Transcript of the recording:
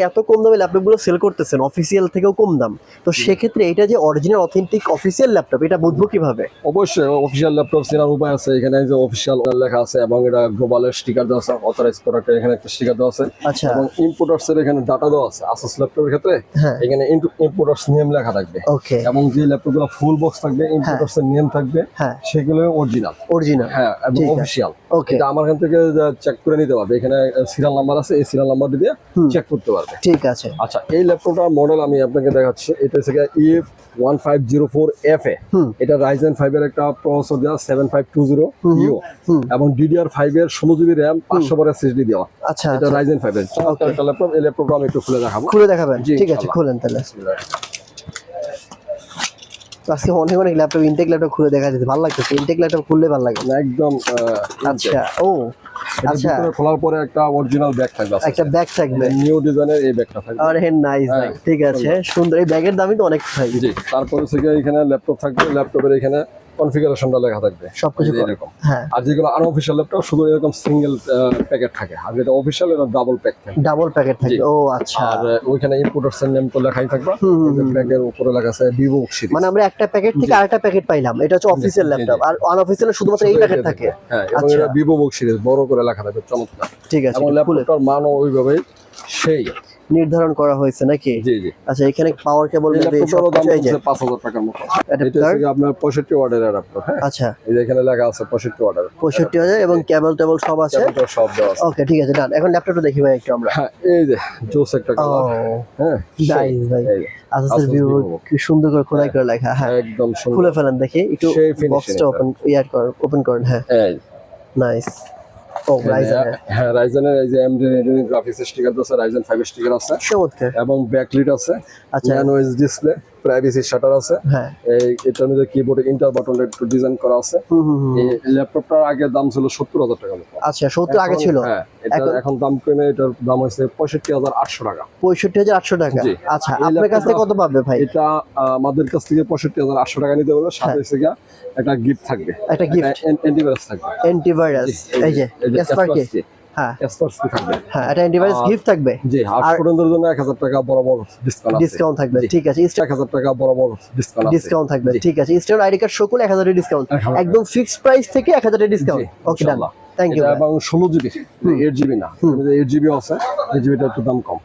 এত কম দামে ল্যাপটপগুলো সেল করতেছেন অফিসিয়াল থেকেও কম দাম। তো সেক্ষেত্রে এটা যে অরিজিনাল অথেন্টিক অফিসিয়াল ল্যাপটপ এটা বুঝব কীভাবে? অবশ্যই অফিসিয়াল ল্যাপটপ চেনার উপায় আছে। এখানে যে অফিসিয়াল লেখা আছে এবং এটা গ্লোবালের স্টিকার দেওয়া আছে অথরাইজ প্রোডাক্টের এখানে একটা স্টিকার দেওয়া আছে। আচ্ছা। এবং ইম্পোর্টার্স এর এখানে ডাটা দেওয়া আছে আসুস ল্যাপটপের ক্ষেত্রে। হ্যাঁ। এখানে ইম্পোর্টার্স নেম লেখা থাকবে। ওকে এবং যে ল্যাপটপগুলো ফুল বক্স থাকবে ইম্পোর্টার্স এর নেম থাকবে হ্যাঁ। সেগুলো অরিজিনাল অরিজিনাল হ্যাঁ এবং অফিসিয়াল ওকে এটা আমার এখান থেকে চেক করে নিতে পারবে এখানে সিরিয়াল নাম্বার আছে এই সিরিয়াল নাম্বার দিয়ে চেক করতে পারবে। ঠিক আছে। আচ্ছা এই ল্যাপটপটার মডেল আমি আপনাকে দেখাচ্ছি। এটা হচ্ছে EF one five zero four F A. এটা রাইজেন ফাইভ এর একটা প্রসেসর দেওয়া seven five two zero hmm এবং ডিডিআর ফাইভ এর ষোলো জিবি র্যাম পাঁচশো বার এসএসডি দেওয়া। আচ্ছা এটা আচ্ছা। রাইজেন ফাইভ এর। একটা ল্যাপটপ এই ল্যাপটপটা আমি একটু খুলে দেখাবো। খুলে দেখাবেন। ঠিক আছে। খুলেন তাহলে। আজকে অনেক অনেক ল্যাপটপ ইনটেক ল্যাপটপ খুলে দেখা যেতে ভালো লাগতেছে। ইনটেক ল্যাপটপ খুললে ভালো লাগে। একদম আচ্ছা ও। আচ্ছা। খোলার পরে একটা অরিজিনাল ব্যাগ থাকবে একটা ব্যাগ থাকবে। নিউ ডিজাইনের এই ব্যাগটা থাকবে। আরে নাইস হ্যাঁ, ঠিক আছে। সুন্দর। এই ব্যাগের দামই তো অনেক থাকবে জি তারপরে থেকে এখানে ল্যাপটপ থাকবে। ল্যাপটপের এখানে কনফিগারেশনটা লেখা থাকবে। সবকিছু এরকম। হ্যাঁ। আর যেগুলো আনঅফিসিয়াল ল্যাপটপ শুধু এরকম সিঙ্গেল প্যাকেট থাকে। আর যেটা অফিসিয়াল এটা ডাবল প্যাক থাকে। ডাবল প্যাকেট থাকবে জি। ও আচ্ছা। আর ওইখানে ইম্পোর্টার্স এর নেম তো লেখাই থাকবে। হুম। উপরে লেখা আছে ভিভো সিরিজ মানে আমরা একটা প্যাকেট থেকে আরেকটা প্যাকেট পাইলাম। এটা হচ্ছে অফিসিয়াল ল্যাপটপ। আর আনঅফিসিয়াল শুধুমাত্র এই প্যাকেট থাকে। হ্যাঁ এবং আচ্ছা। এটা ভিভো বুক সিরিজ বড় করে লেখা থাকবে চমৎকার। ঠিক আছে এবং ল্যাপটপটার মানও ওইভাবেই সেই। নির্ধারণ করা হয়েছে নাকি? জি জি। আচ্ছা এখানে পাওয়ার কেবল টাকার মতো। এটা হচ্ছে আপনার হ্যাঁ? আচ্ছা। এই যে এখানে লেখা আছে এবং কেবল টেবল সব আছে? সব দেওয়া আছে। ওকে ঠিক আছে ডান এখন ল্যাপটপটা দেখি ভাই একটু আমরা। হ্যাঁ এই যে জোস একটা কালার হ্যাঁ? নাইস ভাই। Vivo Vivo। কি সুন্দর করে খোদাই করে লেখা হ্যাঁ। একদম খুলে ফেলেন দেখি একটু বক্সটা ওপেন ইয়ার কর ওপেন করেন হ্যাঁ। নাইস ও হ্যাঁ রাইজেনের এই যে এমডি গ্রাফিক্স স্টিকার আছে রাইজেন ফাইভ স্টিকার আছে চমৎকার। এবং ব্যাকলিট আছে আচ্ছা। ন্যানো ডিসপ্লে প্রাইভেসি শাটার আছে। হ্যাঁ। এই এটার মধ্যে কিবোর্ডে ইন্টার বাটনটা একটু ডিজাইন করা আছে। এই ল্যাপটপটার আগের দাম ছিল সত্তর হাজার টাকা আচ্ছা সত্তর আগে ছিল? হ্যাঁ এটা এখন- দাম কমে এটার দাম হয়েছে পঁয়ষট্টি হাজার আটশো টাকা। পঁয়ষট্টি হাজার আটশো টাকা? আচ্ছা আপনার কাছ থেকে কত পাবে ভাই? এটা আমাদের কাছ থেকে পঁয়ষট্টি হাজার আটশো টাকা নিতে পারবে সাথে হচ্ছে গিয়া একটা গিফট থাকবে। একটা গিফট অ্যান্টিভাইরাস থাকবে। অ্যান্টিভাইরাস এই যে হ্যাঁ। থাকবে। হ্যাঁ গিফট থাকবে। জি আর আর- স্টুডেন্টদের জন্য এক হাজার টাকা বরাবর ডিসকাউন্ট ডিসকাউন্ট থাকবে ঠিক আছে। এক হাজার টাকা বরাবর ডিসকাউন্ট ডিসকাউন্ট থাকবে ঠিক আছে। স্টুডেন্ট আইডি কার্ড ডিসকাউন্ট একদম ফিক্সড প্রাইস থেকে এক টাকা discount okay done thank you এবং ষোলো জিবি এইট জিবি না। এর জিবি আছে। এইট জিবিটা একটু দাম কম।